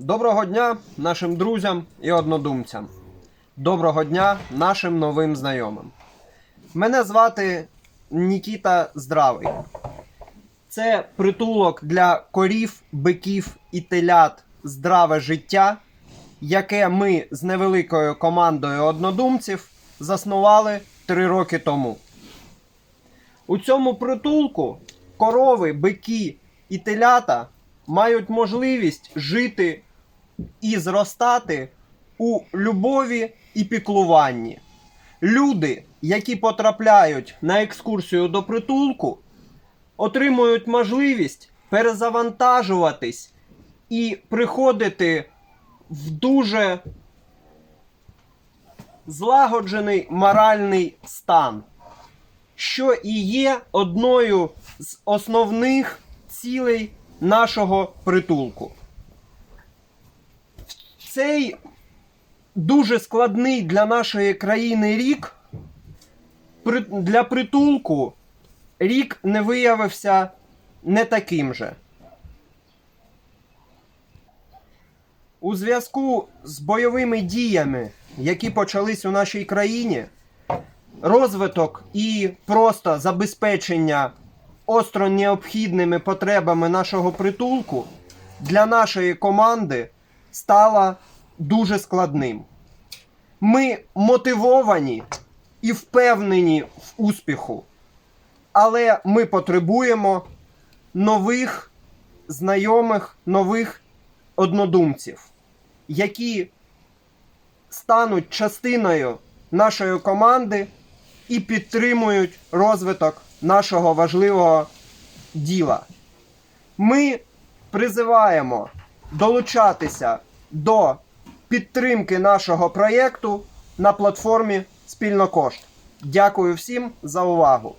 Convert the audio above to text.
Доброго дня нашим друзям і однодумцям. Доброго дня нашим новим знайомим. Мене звати Нікіта Здравий. Це притулок для корів, биків і телят здраве життя, яке ми з невеликою командою однодумців заснували три роки тому. У цьому притулку корови, бики і телята мають можливість жити і зростати у любові і піклуванні. Люди, які потрапляють на екскурсію до притулку, отримують можливість перезавантажуватись і приходити в дуже злагоджений моральний стан, що і є одною з основних цілей нашого притулку. Цей дуже складний для нашої країни рік для притулку рік не виявився не таким же. У зв'язку з бойовими діями, які почались у нашій країні, розвиток і просто забезпечення остро необхідними потребами нашого притулку для нашої команди стало дуже складним. Ми мотивовані і впевнені в успіху, але ми потребуємо нових знайомих, нових однодумців, які стануть частиною нашої команди і підтримують розвиток нашого важливого діла. Ми призиваємо долучатися до підтримки нашого проєкту на платформі Спільнокошт. Дякую всім за увагу!